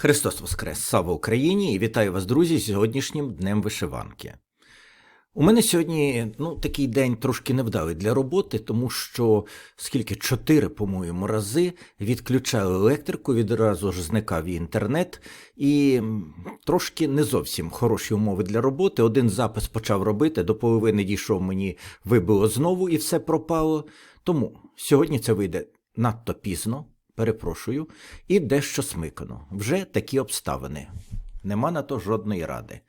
Христос Воскрес! Слава Україні! І вітаю вас, друзі, з сьогоднішнім днем вишиванки. У мене сьогодні ну, такий день трошки невдалий для роботи, тому що скільки чотири, по-моєму, рази відключали електрику, відразу ж зникав і інтернет, і трошки не зовсім хороші умови для роботи. Один запис почав робити, до половини дійшов мені вибило знову і все пропало. Тому сьогодні це вийде надто пізно, перепрошую, і дещо смикано. Вже такі обставини. Нема на то жодної ради.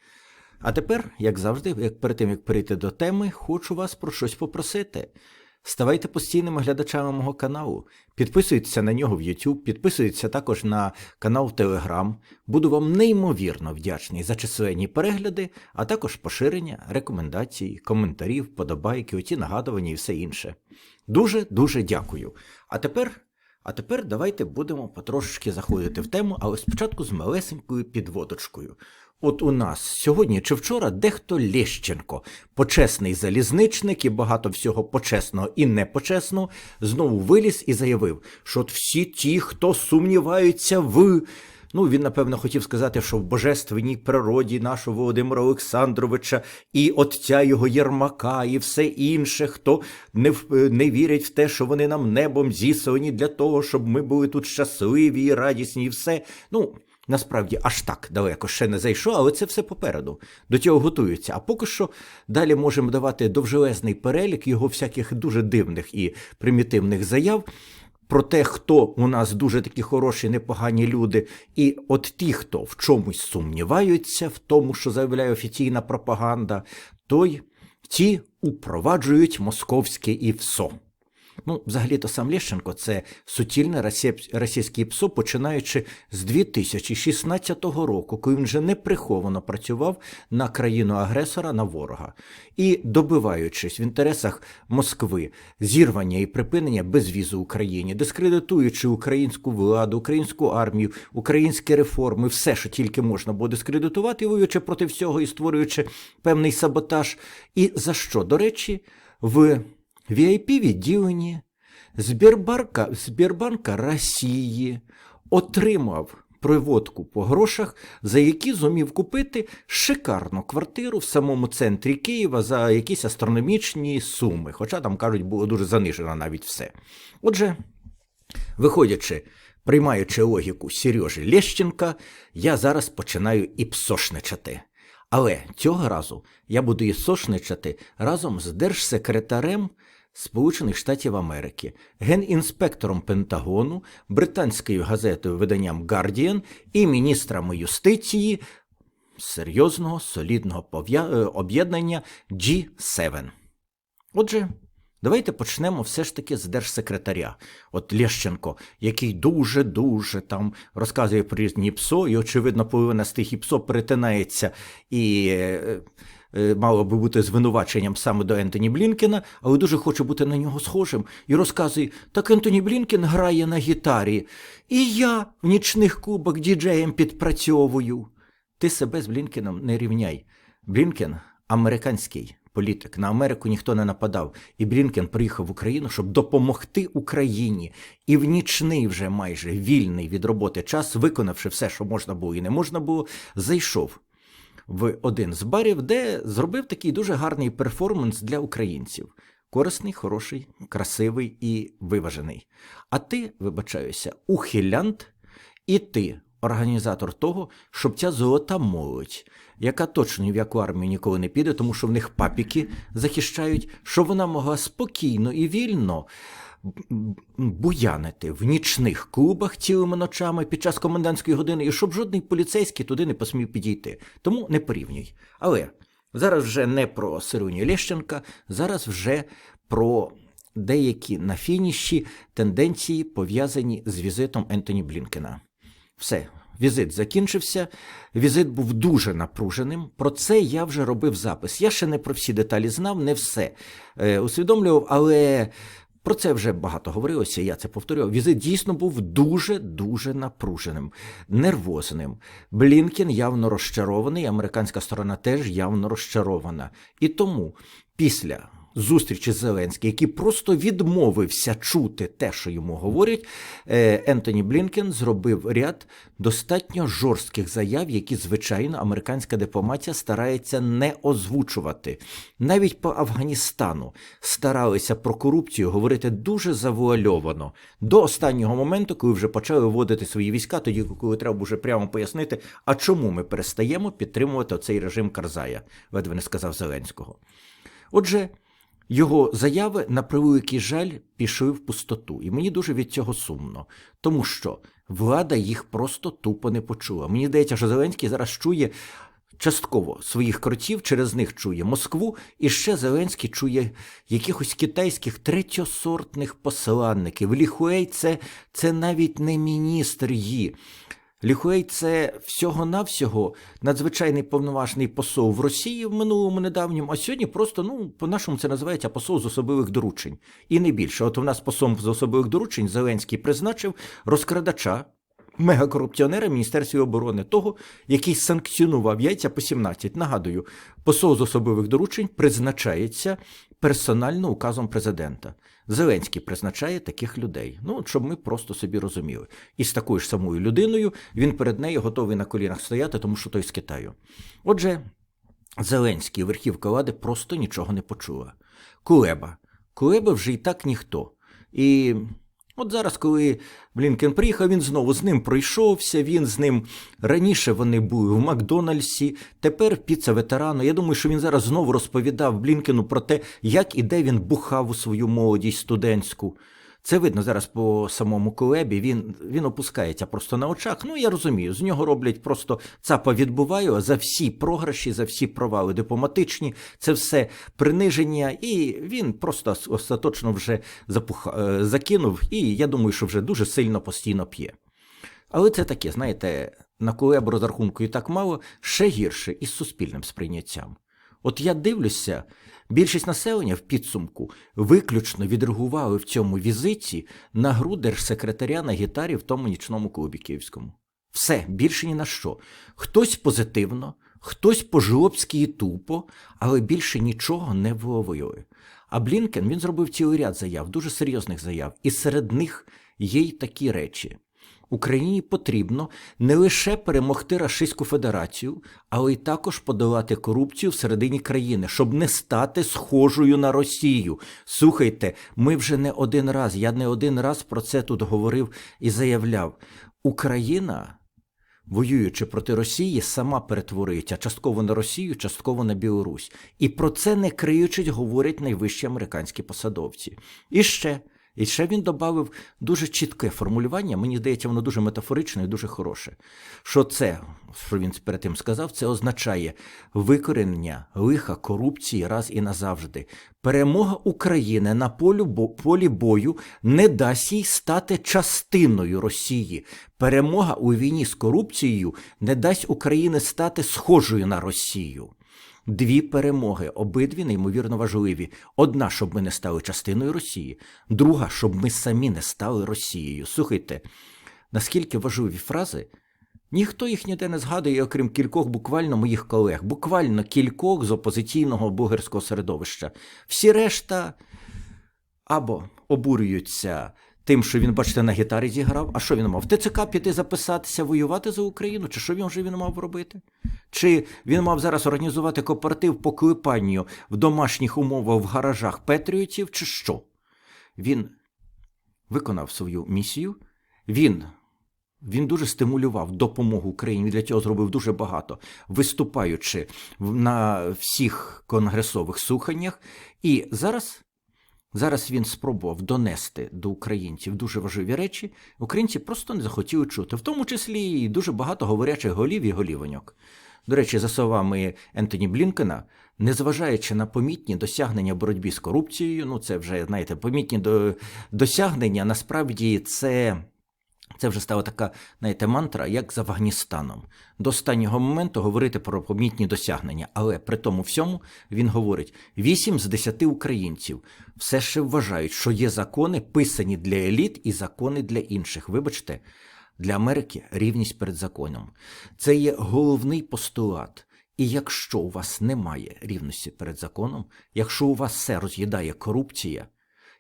А тепер, як завжди, як перед тим як перейти до теми, хочу вас про щось попросити. Ставайте постійними глядачами мого каналу, підписуйтеся на нього в YouTube, підписуйтеся також на канал в Telegram. Буду вам неймовірно вдячний за численні перегляди, а також поширення, рекомендацій, коментарів, вподобайки, оті нагадування і все інше. Дуже дуже дякую. А тепер. А тепер давайте будемо потрошечки заходити в тему, але спочатку з малесенькою підводочкою. От у нас сьогодні чи вчора дехто Лещенко, почесний залізничник і багато всього почесного і непочесного, знову виліз і заявив, що от всі ті, хто сумніваються в. Ну, він, напевно, хотів сказати, що в божественній природі нашого Володимира Олександровича і отця його Єрмака, і все інше, хто не, в- не вірять в те, що вони нам небом зіслані для того, щоб ми були тут щасливі і радісні, і все. Ну, насправді аж так далеко ще не зайшов, але це все попереду. До цього готуються. А поки що далі можемо давати довжелезний перелік його всяких дуже дивних і примітивних заяв. Про те, хто у нас дуже такі хороші, непогані люди, і от ті, хто в чомусь сумніваються, в тому, що заявляє офіційна пропаганда, той ті упроваджують московське ІВСО. Ну, взагалі-то сам Лещенко це суцільне російське ПСО, починаючи з 2016 року, коли він вже неприховано працював на країну-агресора, на ворога. І добиваючись в інтересах Москви зірвання і припинення безвізу Україні, дискредитуючи українську владу, українську армію, українські реформи, все, що тільки можна було дискредитувати, воюючи проти всього і створюючи певний саботаж. І за що, до речі, в VIP-відділенні Збірбанка, Збірбанка Росії отримав приводку по грошах, за які зумів купити шикарну квартиру в самому центрі Києва за якісь астрономічні суми. Хоча там кажуть, було дуже занижено навіть все. Отже, виходячи, приймаючи логіку Сережі Лещенка, я зараз починаю і псошничати. Але цього разу я буду і сошничати разом з держсекретарем Сполучених Штатів Америки, генінспектором Пентагону, британською газетою виданням Guardian і міністрами юстиції серйозного солідного е, об'єднання G7. Отже, давайте почнемо все ж таки з держсекретаря. От Лещенко, який дуже-дуже там розказує про різні ПСО, і, очевидно, половина з тих ІПСО перетинається і. е, е, Мало би бути звинуваченням саме до Ентоні Блінкена, але дуже хоче бути на нього схожим і розказує: так Ентоні Блінкен грає на гітарі, і я в нічних клубах діджеєм підпрацьовую. Ти себе з Блінкеном не рівняй. Блінкен американський політик. На Америку ніхто не нападав. І Блінкен приїхав в Україну, щоб допомогти Україні. І в нічний вже майже вільний від роботи час, виконавши все, що можна було і не можна було, зайшов в один з барів, де зробив такий дуже гарний перформанс для українців. Корисний, хороший, красивий і виважений. А ти, вибачаюся, ухилянт, і ти організатор того, щоб ця золота молодь, яка точно ні в яку армію ніколи не піде, тому що в них папіки захищають, щоб вона могла спокійно і вільно буянити в нічних клубах цілими ночами під час комендантської години, і щоб жодний поліцейський туди не посмів підійти. Тому не порівнюй. Але зараз вже не про Сируню Лещенка, зараз вже про деякі на фініші тенденції, пов'язані з візитом Ентоні Блінкена. Все, візит закінчився. Візит був дуже напруженим. Про це я вже робив запис. Я ще не про всі деталі знав, не все е, усвідомлював, але про це вже багато говорилося. Я це повторював. Візит дійсно був дуже дуже напруженим, нервозним. Блінкен явно розчарований, американська сторона теж явно розчарована. І тому після зустрічі з Зеленським, який просто відмовився чути те, що йому говорять, е, Ентоні Блінкен зробив ряд достатньо жорстких заяв, які, звичайно, американська дипломатія старається не озвучувати. Навіть по Афганістану старалися про корупцію говорити дуже завуальовано до останнього моменту, коли вже почали вводити свої війська, тоді коли треба вже прямо пояснити, а чому ми перестаємо підтримувати цей режим Карзая, ледве не сказав Зеленського. Отже, його заяви на превеликий жаль пішли в пустоту, і мені дуже від цього сумно, тому що влада їх просто тупо не почула. Мені здається, що Зеленський зараз чує частково своїх кротів, через них чує Москву, і ще Зеленський чує якихось китайських третьосортних посланників. Ліхуей це, це навіть не міністр Ї. Ліхуей це всього-навсього надзвичайний повноважний посол в Росії в минулому недавньому, а сьогодні просто, ну, по-нашому це називається посол з особливих доручень. І не більше. От у нас посол з особливих доручень Зеленський призначив розкрадача, мегакорупціонера Міністерстві оборони, того, який санкціонував яйця по 17. Нагадую, посол з особливих доручень призначається персонально указом президента. Зеленський призначає таких людей. Ну, щоб ми просто собі розуміли. І з такою ж самою людиною він перед нею готовий на колінах стояти, тому що той з Китаю. Отже, Зеленський верхівка влади просто нічого не почула. Кулеба. Кулеба вже і так ніхто. І От зараз, коли Блінкен приїхав, він знову з ним пройшовся. Він з ним раніше вони були в Макдональдсі, тепер піца ветерану. Я думаю, що він зараз знову розповідав Блінкену про те, як і де він бухав у свою молодість студентську. Це видно зараз по самому Кулебі. Він він опускається просто на очах. Ну я розумію, з нього роблять просто цапа відбуваю за всі програші, за всі провали дипломатичні. Це все приниження, і він просто остаточно вже запуха... Е, закинув. І я думаю, що вже дуже сильно постійно п'є. Але це таке, знаєте, на Кулеб розрахунку і так мало, ще гірше із суспільним сприйняттям. От я дивлюся, більшість населення в підсумку виключно відреагували в цьому візиті на гру держсекретаря на гітарі в тому нічному клубі Київському. Все, більше ні на що. Хтось позитивно, хтось по-жлобськи і тупо, але більше нічого не виловили. А Блінкен він зробив цілий ряд заяв, дуже серйозних заяв, і серед них є й такі речі. Україні потрібно не лише перемогти Рашистську Федерацію, але й також подолати корупцію всередині країни, щоб не стати схожою на Росію. Слухайте, ми вже не один раз, я не один раз про це тут говорив і заявляв: Україна. Воюючи проти Росії, сама перетворюється частково на Росію, частково на Білорусь. І про це не криючись, говорять найвищі американські посадовці. І ще і ще він додав дуже чітке формулювання, мені здається, воно дуже метафоричне і дуже хороше. Що це, що він перед тим сказав, це означає викорення лиха корупції раз і назавжди. Перемога України на полі бою не дасть їй стати частиною Росії. Перемога у війні з корупцією не дасть Україні стати схожою на Росію. Дві перемоги, обидві неймовірно важливі. Одна, щоб ми не стали частиною Росії, друга, щоб ми самі не стали Росією. Слухайте, наскільки важливі фрази, ніхто їх ніде не згадує, окрім кількох буквально моїх колег, буквально кількох з опозиційного бугерського середовища. Всі решта або обурюються тим, що він, бачите, на гітарі зіграв. А що він мав? В ТЦК піти записатися, воювати за Україну? Чи що він вже він мав робити? Чи він мав зараз організувати кооператив по клепанню в домашніх умовах в гаражах Петріотів, чи що? Він виконав свою місію, він. Він дуже стимулював допомогу Україні. Для цього зробив дуже багато, виступаючи на всіх конгресових слуханнях. І зараз Зараз він спробував донести до українців дуже важливі речі. Українці просто не захотіли чути, в тому числі і дуже багато говорячих голів і голівоньок. До речі, за словами Ентоні Блінкена, незважаючи на помітні досягнення в боротьбі з корупцією, ну це вже знаєте, помітні до... досягнення, насправді це це вже стала така, знаєте, мантра, як з Афганістаном. До останнього моменту говорити про помітні досягнення, але при тому всьому він говорить: 8 з 10 українців все ще вважають, що є закони, писані для еліт і закони для інших. Вибачте, для Америки рівність перед законом. Це є головний постулат. І якщо у вас немає рівності перед законом, якщо у вас все роз'їдає корупція,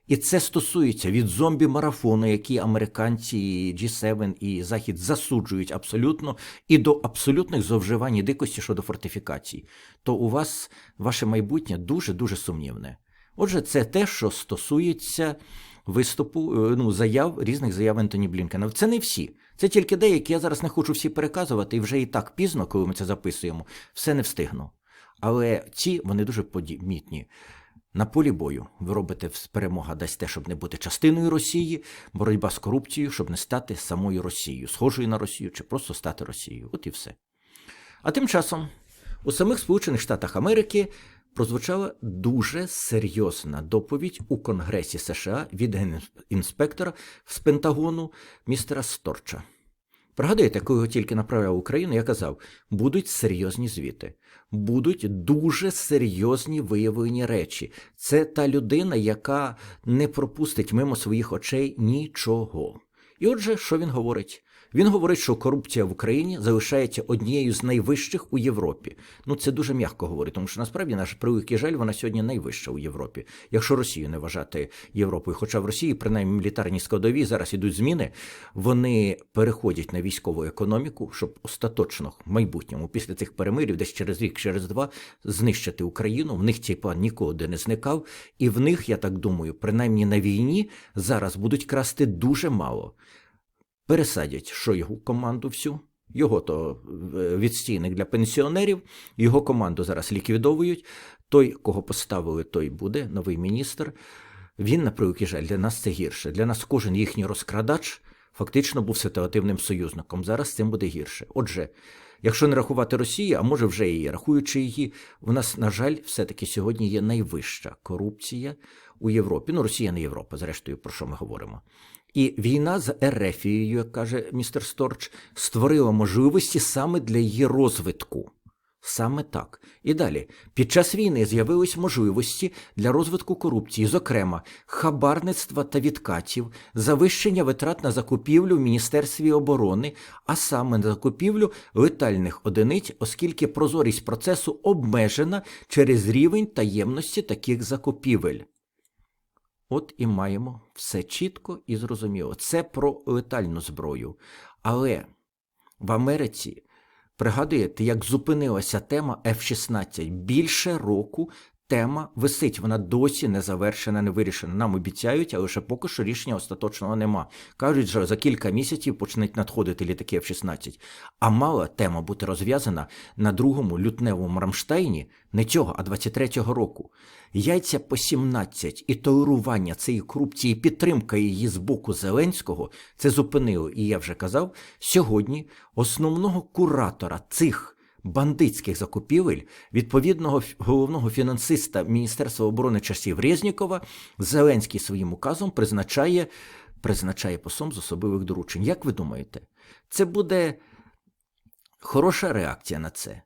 і це стосується від зомбі-марафону, які американці, G7 і Захід засуджують абсолютно, і до абсолютних зловживань і дикості щодо фортифікацій, то у вас ваше майбутнє дуже-дуже сумнівне. Отже, це те, що стосується виступу, е, ну, заяв, різних заяв Ентоні Блінкена. Це не всі. Це тільки деякі. Я зараз не хочу всі переказувати, і вже і так пізно, коли ми це записуємо, все не встигну. Але ці вони дуже помітні. На полі бою ви робите перемога дасть те, щоб не бути частиною Росії, боротьба з корупцією, щоб не стати самою Росією, схожою на Росію чи просто стати Росією. От і все. А тим часом у самих Сполучених Штатах Америки прозвучала дуже серйозна доповідь у Конгресі США від генінспектора з Пентагону містера Сторча. Пригадуєте, коли його тільки направляв Україну, я казав, будуть серйозні звіти, будуть дуже серйозні виявлені речі. Це та людина, яка не пропустить мимо своїх очей нічого. І отже, що він говорить? Він говорить, що корупція в Україні залишається однією з найвищих у Європі. Ну це дуже м'яко говорить, тому що насправді наш превеликий жаль, вона сьогодні найвища у Європі, якщо Росію не вважати Європою. Хоча в Росії, принаймні, мілітарні складові зараз ідуть зміни, вони переходять на військову економіку, щоб остаточно в майбутньому, після цих перемирів, десь через рік, через два, знищити Україну. В них цей план ніколи не зникав, і в них, я так думаю, принаймні на війні зараз будуть красти дуже мало пересадять, що його команду всю. Його то е, відстійник для пенсіонерів, його команду зараз ліквідовують. Той, кого поставили, той буде, новий міністр. Він, на превеликий жаль, для нас це гірше. Для нас кожен їхній розкрадач фактично був ситуативним союзником. Зараз цим буде гірше. Отже, якщо не рахувати Росію, а може вже її, рахуючи її, в нас, на жаль, все-таки сьогодні є найвища корупція у Європі. Ну, Росія не Європа, зрештою, про що ми говоримо. І війна з Ерефією, як каже містер Сторч, створила можливості саме для її розвитку. Саме так. І далі, під час війни з'явились можливості для розвитку корупції, зокрема, хабарництва та відкатів, завищення витрат на закупівлю в Міністерстві оборони, а саме на закупівлю летальних одиниць, оскільки прозорість процесу обмежена через рівень таємності таких закупівель. От і маємо все чітко і зрозуміло. Це про летальну зброю. Але в Америці пригадуєте, як зупинилася тема F-16 більше року. Тема висить, вона досі не завершена, не вирішена. Нам обіцяють, але ще поки що рішення остаточного нема. Кажуть, що за кілька місяців почнуть надходити літаки F-16. А мала тема бути розв'язана на другому лютневому Рамштайні не цього, а 23-го року яйця по 17 і толерування цієї корупції, підтримка її з боку Зеленського це зупинило. І я вже казав, сьогодні основного куратора цих. Бандитських закупівель відповідного головного фінансиста Міністерства оборони часів Резнікова Зеленський своїм указом призначає призначає посом з особливих доручень. Як ви думаєте, це буде хороша реакція на це?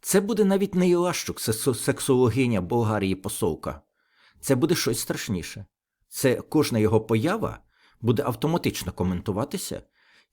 Це буде навіть не Ілащук, сексологиня Болгарії посолка. Це буде щось страшніше. Це кожна його поява буде автоматично коментуватися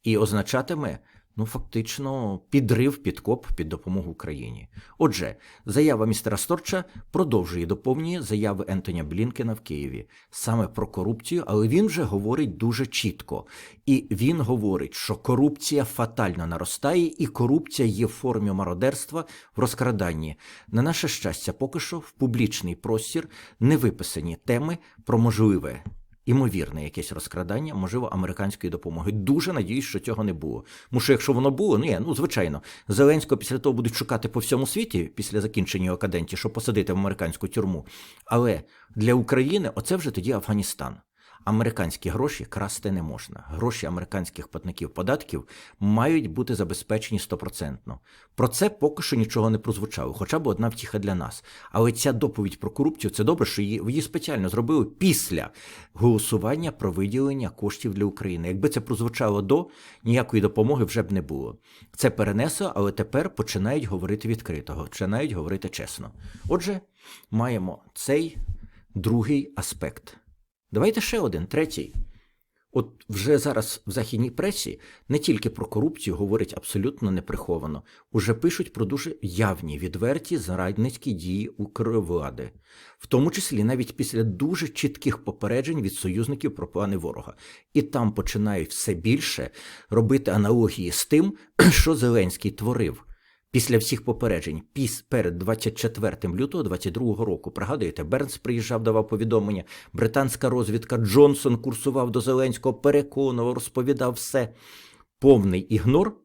і означатиме ну фактично підрив підкоп під допомогу Україні. Отже, заява містера Сторча продовжує доповнює заяви Ентоня Блінкена в Києві саме про корупцію, але він вже говорить дуже чітко. І він говорить, що корупція фатально наростає, і корупція є в формі мародерства в розкраданні. На наше щастя, поки що в публічний простір не виписані теми про можливе імовірне якесь розкрадання, можливо, американської допомоги. Дуже надіюсь, що цього не було. Тому що якщо воно було, ну є, ну звичайно, Зеленського після того будуть шукати по всьому світі після закінчення його каденції, щоб посадити в американську тюрму. Але для України оце вже тоді Афганістан. Американські гроші красти не можна. Гроші американських платників податків мають бути забезпечені стопроцентно. Про це поки що нічого не прозвучало, хоча б одна втіха для нас. Але ця доповідь про корупцію це добре, що її, її спеціально зробили після голосування про виділення коштів для України. Якби це прозвучало до, ніякої допомоги вже б не було. Це перенесло, але тепер починають говорити відкрито, починають говорити чесно. Отже, маємо цей другий аспект. Давайте ще один, третій. От вже зараз в західній пресі не тільки про корупцію говорять абсолютно неприховано, уже пишуть про дуже явні, відверті зрадницькі дії Укрвлади, в тому числі навіть після дуже чітких попереджень від союзників про плани ворога. І там починають все більше робити аналогії з тим, що Зеленський творив. Після всіх попереджень, піс перед 24 лютого 22 року, пригадуєте, Бернс приїжджав, давав повідомлення, британська розвідка Джонсон курсував до Зеленського, переконував, розповідав все. Повний ігнор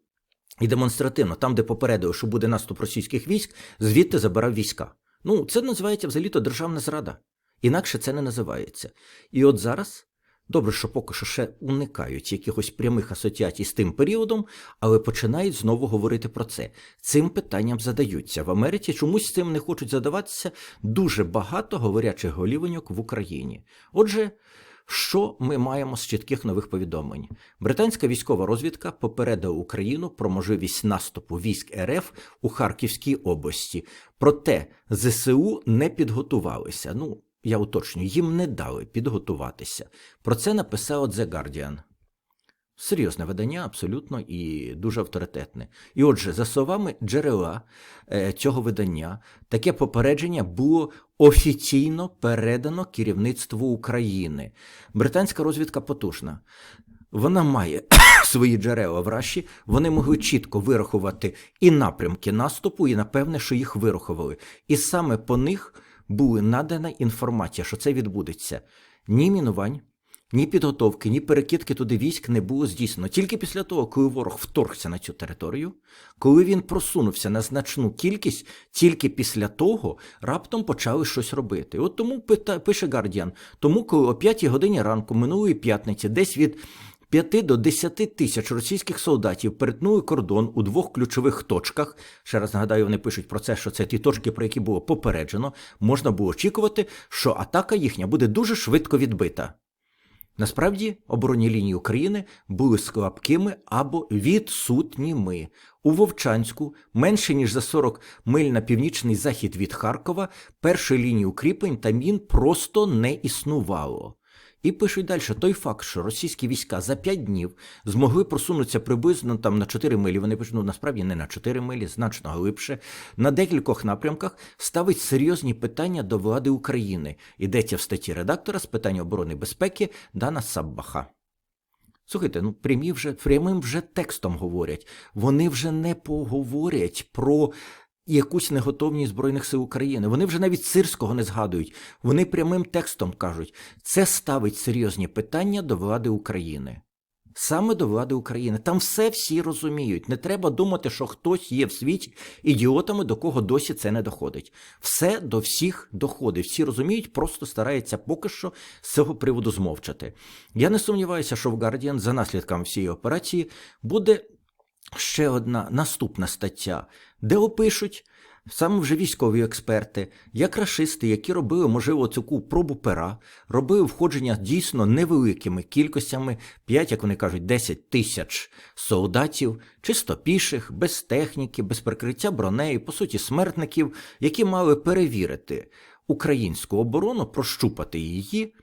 і демонстративно, там, де попередили, що буде наступ російських військ, звідти забирав війська. Ну, це називається взагалі-то державна зрада. Інакше це не називається. І от зараз Добре, що поки що ще уникають якихось прямих асоціацій з тим періодом, але починають знову говорити про це. Цим питанням задаються в Америці. Чомусь цим не хочуть задаватися дуже багато говорячих голівеньок в Україні. Отже. Що ми маємо з чітких нових повідомлень? Британська військова розвідка попередила Україну про можливість наступу військ РФ у Харківській області. Проте ЗСУ не підготувалися. Ну, я уточнюю, їм не дали підготуватися. Про це написав The Guardian. Серйозне видання, абсолютно і дуже авторитетне. І отже, за словами джерела е, цього видання, таке попередження було офіційно передано керівництву України. Британська розвідка потужна. Вона має свої джерела в Раші, вони могли чітко вирахувати і напрямки наступу, і напевне, що їх вирахували. І саме по них була надана інформація, що це відбудеться. Ні мінувань, ні підготовки, ні перекидки туди військ не було здійснено. Тільки після того, коли ворог вторгся на цю територію, коли він просунувся на значну кількість, тільки після того раптом почали щось робити. От тому пише Гардіан, тому коли о 5 годині ранку минулої п'ятниці, десь від 5 до 10 тисяч російських солдатів перетнули кордон у двох ключових точках. Ще раз нагадаю, вони пишуть про це, що це ті точки, про які було попереджено. Можна було очікувати, що атака їхня буде дуже швидко відбита. Насправді, оборонні лінії України були слабкими або відсутніми. У Вовчанську, менше ніж за 40 миль на північний захід від Харкова, першої лінії укріплень та мін просто не існувало. І пишуть далі, той факт, що російські війська за 5 днів змогли просунутися приблизно там на 4 милі. Вони пишуть, ну насправді не на 4 милі, значно глибше, на декількох напрямках ставить серйозні питання до влади України. Йдеться в статті редактора з питань оборони безпеки Дана Саббаха. Слухайте, ну прямі вже прямим вже текстом говорять. Вони вже не поговорять про і якусь неготовність Збройних сил України. Вони вже навіть сирського не згадують. Вони прямим текстом кажуть, це ставить серйозні питання до влади України. Саме до влади України. Там все всі розуміють. Не треба думати, що хтось є в світі ідіотами, до кого досі це не доходить. Все до всіх доходить. Всі розуміють, просто стараються поки що з цього приводу змовчати. Я не сумніваюся, що в Guardian за наслідками всієї операції буде ще одна наступна стаття, де опишуть саме вже військові експерти, як рашисти, які робили, можливо, цю пробу пера, робили входження дійсно невеликими кількостями, 5, як вони кажуть, 10 тисяч солдатів, чисто піших, без техніки, без прикриття бронею, по суті, смертників, які мали перевірити українську оборону, прощупати її.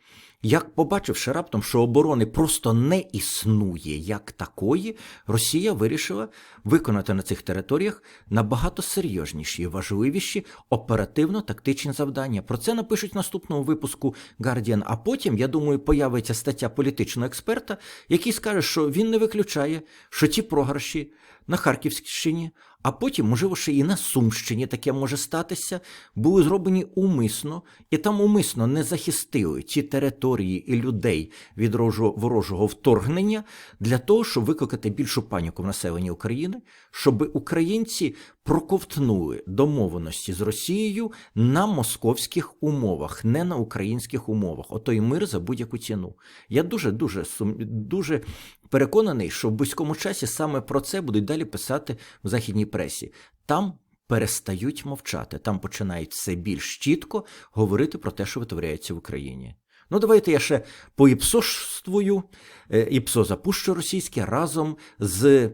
Як побачивши раптом, що оборони просто не існує як такої, Росія вирішила виконати на цих територіях набагато серйозніші і важливіші оперативно-тактичні завдання. Про це напишуть в наступному випуску Guardian, А потім, я думаю, появиться стаття політичного експерта, який скаже, що він не виключає, що ті програші на Харківщині, а потім, можливо, ще і на Сумщині таке може статися, були зроблені умисно, і там умисно не захистили ті території і людей від ворожого вторгнення для того, щоб викликати більшу паніку в населенні України, щоб українці проковтнули домовленості з Росією на московських умовах, не на українських умовах. Отой мир за будь-яку ціну. Я дуже дуже дуже переконаний, що в близькому часі саме про це будуть далі писати в західній пресі. Там перестають мовчати, там починають все більш чітко говорити про те, що витворяється в Україні. Ну, давайте я ще поіпсоствую, е, іпсо запущу російське разом з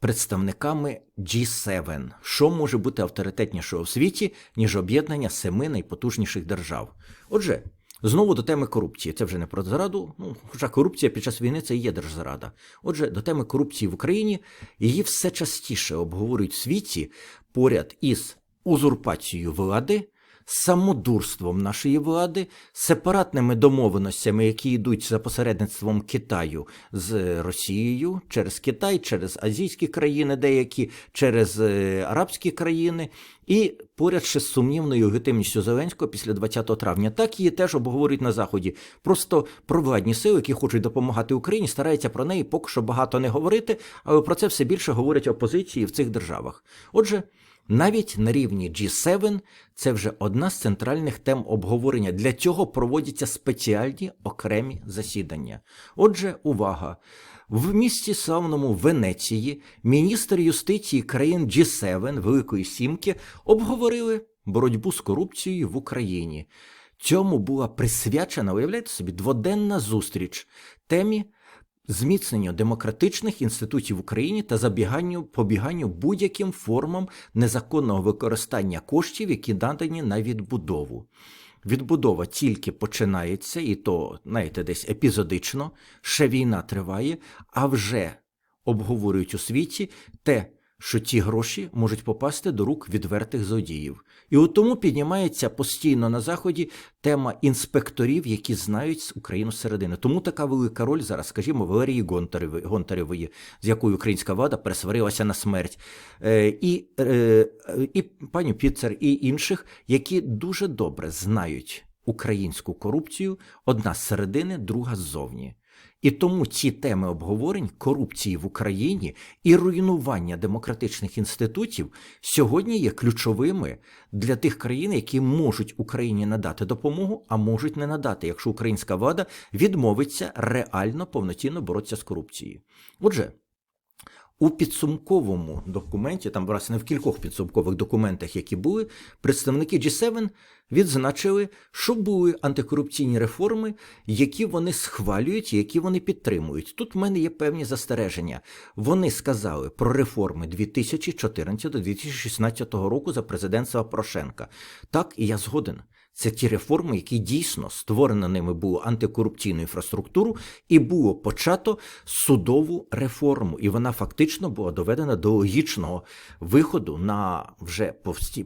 представниками G7. Що може бути авторитетнішого в світі, ніж об'єднання семи найпотужніших держав? Отже, Знову до теми корупції. Це вже не про зраду. Ну, хоча корупція під час війни це і є держзрада. Отже, до теми корупції в Україні її все частіше обговорюють в світі поряд із узурпацією влади, самодурством нашої влади, сепаратними домовленостями, які йдуть за посередництвом Китаю з Росією через Китай, через азійські країни, деякі, через е, арабські країни, і поряд ще з сумнівною легітимністю Зеленського після 20 травня. Так її теж обговорюють на заході. Просто провладні сили, які хочуть допомагати Україні, стараються про неї поки що багато не говорити, але про це все більше говорять опозиції в цих державах. Отже. Навіть на рівні G7 це вже одна з центральних тем обговорення. Для цього проводяться спеціальні окремі засідання. Отже, увага! В місті славному Венеції міністр юстиції країн G7 Великої Сімки обговорили боротьбу з корупцією в Україні. Цьому була присвячена, уявляєте собі, дводенна зустріч темі зміцненню демократичних інститутів в Україні та забіганню побіганню будь-яким формам незаконного використання коштів, які надані на відбудову. Відбудова тільки починається, і то, знаєте, десь епізодично, ще війна триває, а вже обговорюють у світі те, що ті гроші можуть попасти до рук відвертих злодіїв. І от тому піднімається постійно на заході тема інспекторів, які знають Україну зсередини. Тому така велика роль зараз, скажімо, Валерії Гонтаревої, з якою українська влада пересварилася на смерть, е, і, е, і пані Піцер, і інших, які дуже добре знають українську корупцію, одна з середини, друга ззовні. І тому ці теми обговорень корупції в Україні і руйнування демократичних інститутів сьогодні є ключовими для тих країн, які можуть Україні надати допомогу, а можуть не надати, якщо українська влада відмовиться реально повноцінно боротися з корупцією. Отже. У підсумковому документі, там власне в кількох підсумкових документах, які були, представники G7 відзначили, що були антикорупційні реформи, які вони схвалюють, які вони підтримують. Тут в мене є певні застереження. Вони сказали про реформи 2014-2016 року за президентства Порошенка. Так, і я згоден. Це ті реформи, які дійсно створено ними було антикорупційну інфраструктуру, і було почато судову реформу. І вона фактично була доведена до логічного виходу на вже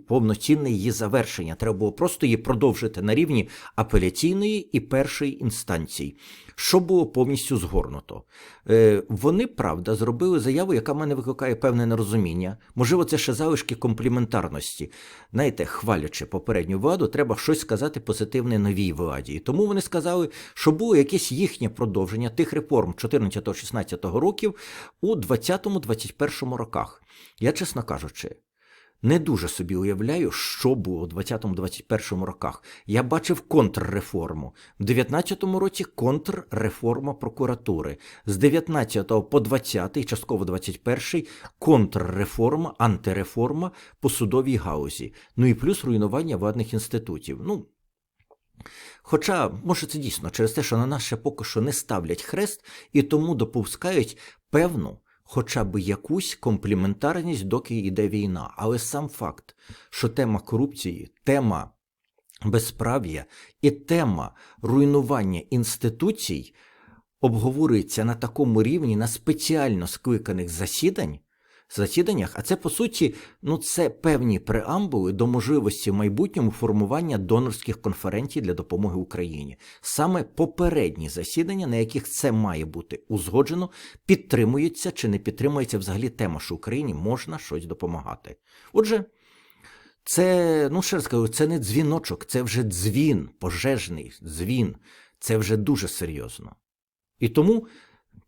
повноцінне її завершення. Треба було просто її продовжити на рівні апеляційної і першої інстанції що було повністю згорнуто. Е, Вони, правда, зробили заяву, яка мене викликає певне нерозуміння. Можливо, це ще залишки компліментарності. Знаєте, хвалячи попередню владу, треба щось сказати позитивне новій владі. І тому вони сказали, що було якесь їхнє продовження тих реформ 14-16 років у 20-21 роках. Я, чесно кажучи, не дуже собі уявляю, що було у 20-21 роках. Я бачив контрреформу. В 19-му році контрреформа прокуратури. З 19 по 20 і частково 21 контрреформа, антиреформа по судовій гаузі. Ну і плюс руйнування владних інститутів. Ну, Хоча, може, це дійсно через те, що на нас ще поки що не ставлять хрест і тому допускають певну хоча б якусь компліментарність, доки йде війна. Але сам факт, що тема корупції, тема безправ'я і тема руйнування інституцій обговорюється на такому рівні на спеціально скликаних засідань засіданнях, а це по суті, ну це певні преамбули до можливості в майбутньому формування донорських конференцій для допомоги Україні. Саме попередні засідання, на яких це має бути узгоджено, підтримується чи не підтримується взагалі тема, що Україні можна щось допомагати. Отже. Це, ну ще раз кажу, це не дзвіночок, це вже дзвін, пожежний дзвін. Це вже дуже серйозно. І тому,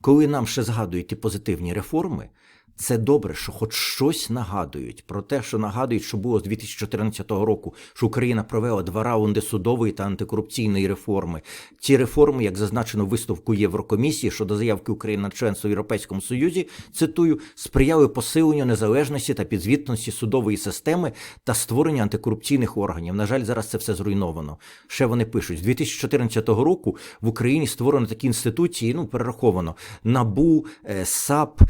коли нам ще згадують ті позитивні реформи, це добре, що хоч щось нагадують про те, що нагадують, що було з 2014 року, що Україна провела два раунди судової та антикорупційної реформи. Ці реформи, як зазначено в висновку Єврокомісії щодо заявки України на членство в Європейському Союзі, цитую, сприяли посиленню незалежності та підзвітності судової системи та створенню антикорупційних органів. На жаль, зараз це все зруйновано. Ще вони пишуть з 2014 року в Україні створено такі інституції. Ну перераховано набу, е, САП.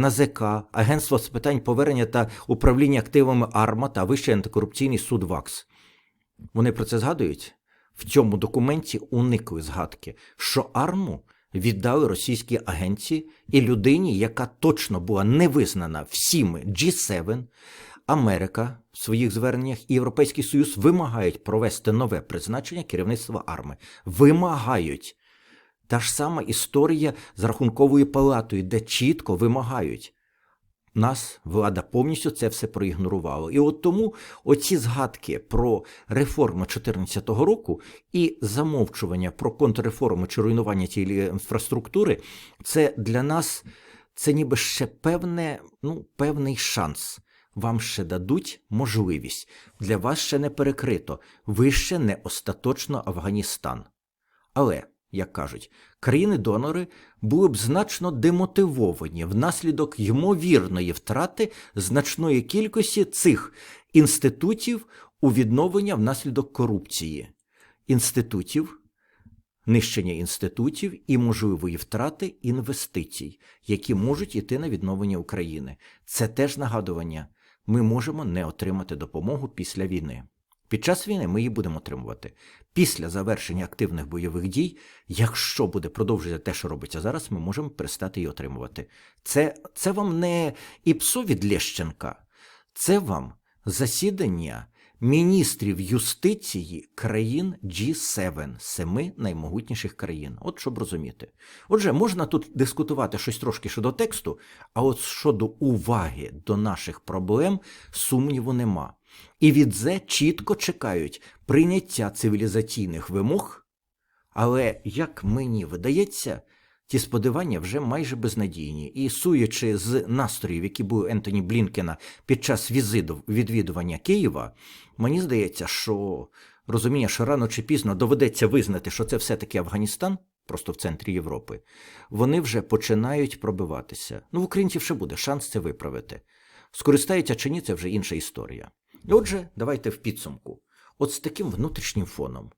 НАЗК, Агентство з питань повернення та управління активами АРМА та Вищий антикорупційний суд ВАКС. Вони про це згадують? в цьому документі уникли згадки, що арму віддали російській агенції і людині, яка точно була не визнана всіми G7, Америка в своїх зверненнях і Європейський Союз вимагають провести нове призначення керівництва арми. Вимагають. Та ж сама історія з рахунковою палатою, де чітко вимагають. Нас влада повністю це все проігнорувала. І от тому оці згадки про реформи 2014 року і замовчування про контрреформи чи руйнування тієї інфраструктури, це для нас це ніби ще певне, ну, певний шанс. Вам ще дадуть можливість. Для вас ще не перекрито. Ви ще не остаточно Афганістан. Але, як кажуть, країни-донори були б значно демотивовані внаслідок ймовірної втрати значної кількості цих інститутів у відновлення внаслідок корупції, інститутів, нищення інститутів і можливої втрати інвестицій, які можуть йти на відновлення України. Це теж нагадування. Ми можемо не отримати допомогу після війни. Під час війни ми її будемо отримувати. Після завершення активних бойових дій, якщо буде продовжувати те, що робиться зараз, ми можемо перестати її отримувати. Це, це вам не ІПСО від Лещенка, це вам засідання міністрів юстиції країн G7, семи наймогутніших країн. От щоб розуміти. Отже, можна тут дискутувати щось трошки щодо тексту, а от щодо уваги до наших проблем сумніву нема. І від ЗЕ чітко чекають прийняття цивілізаційних вимог, але, як мені видається, ті сподівання вже майже безнадійні. І суючи з настроїв, які були Ентоні Блінкена під час візиту, відвідування Києва, мені здається, що розуміння, що рано чи пізно доведеться визнати, що це все-таки Афганістан, просто в центрі Європи, вони вже починають пробиватися. Ну, в українців ще буде шанс це виправити. Скористаються чи ні, це вже інша історія. Отже, давайте в підсумку. От з таким внутрішнім фоном,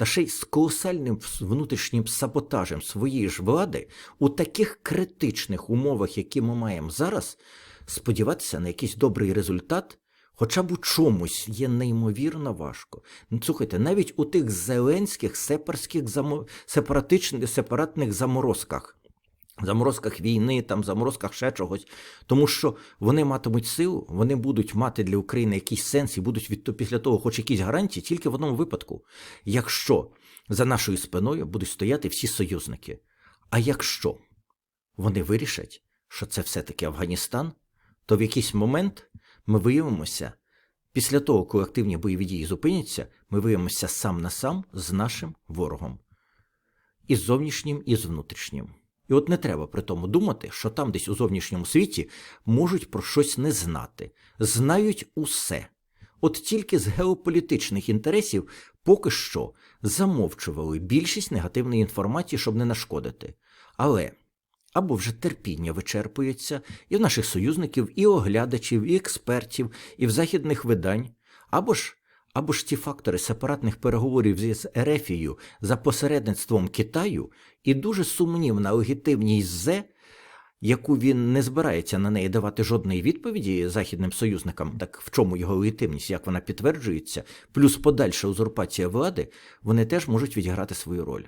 та ще й з колосальним внутрішнім саботажем своєї ж влади у таких критичних умовах, які ми маємо зараз, сподіватися на якийсь добрий результат, хоча б у чомусь є неймовірно важко. Ну, слухайте, навіть у тих зеленських сепарських замо... сепаратних заморозках. Заморозках війни, там заморозках ще чогось, тому що вони матимуть силу, вони будуть мати для України якийсь сенс і будуть від після того, хоч якісь гарантії, тільки в одному випадку, якщо за нашою спиною будуть стояти всі союзники. А якщо вони вирішать, що це все-таки Афганістан, то в якийсь момент ми виявимося, після того, коли активні бойові дії зупиняться, ми виявимося сам на сам з нашим ворогом, і з зовнішнім, і з внутрішнім. І от не треба при тому думати, що там десь у зовнішньому світі можуть про щось не знати, знають усе. От тільки з геополітичних інтересів поки що замовчували більшість негативної інформації, щоб не нашкодити. Але або вже терпіння вичерпується і в наших союзників, і оглядачів, і експертів, і в західних видань, або ж або ж ті фактори сепаратних переговорів з Ерефією за посередництвом Китаю і дуже сумнівна легітимність ЗЕ, яку він не збирається на неї давати жодної відповіді західним союзникам, так в чому його легітимність, як вона підтверджується, плюс подальша узурпація влади, вони теж можуть відіграти свою роль.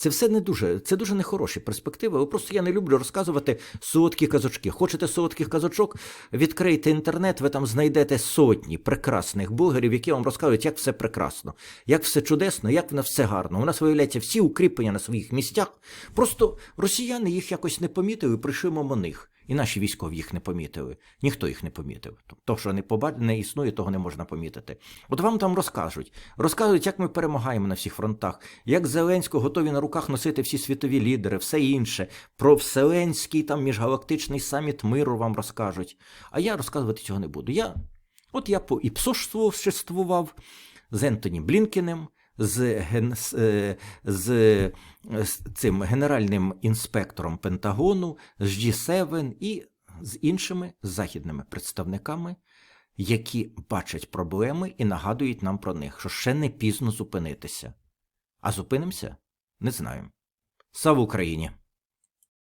Це все не дуже, це дуже нехороші перспективи. Просто я не люблю розказувати солодкі казочки. Хочете солодких казочок? Відкрийте інтернет, ви там знайдете сотні прекрасних блогерів, які вам розказують, як все прекрасно, як все чудесно, як воно все гарно. У нас виявляється всі укріплення на своїх місцях. Просто росіяни їх якось не помітили, прийшли мимо них. І наші військові їх не помітили. Ніхто їх не помітив. То, що не побач... не існує, того не можна помітити. От вам там розкажуть. Розказують, як ми перемагаємо на всіх фронтах, як Зеленського готові на руках носити всі світові лідери, все інше. Про Вселенський там міжгалактичний саміт миру вам розкажуть. А я розказувати цього не буду. Я, От я по іпсошествував з Ентоні Блінкіним з ген... з, з цим генеральним інспектором Пентагону, з G7 і з іншими західними представниками, які бачать проблеми і нагадують нам про них, що ще не пізно зупинитися. А зупинимося? Не знаю. Слава Україні!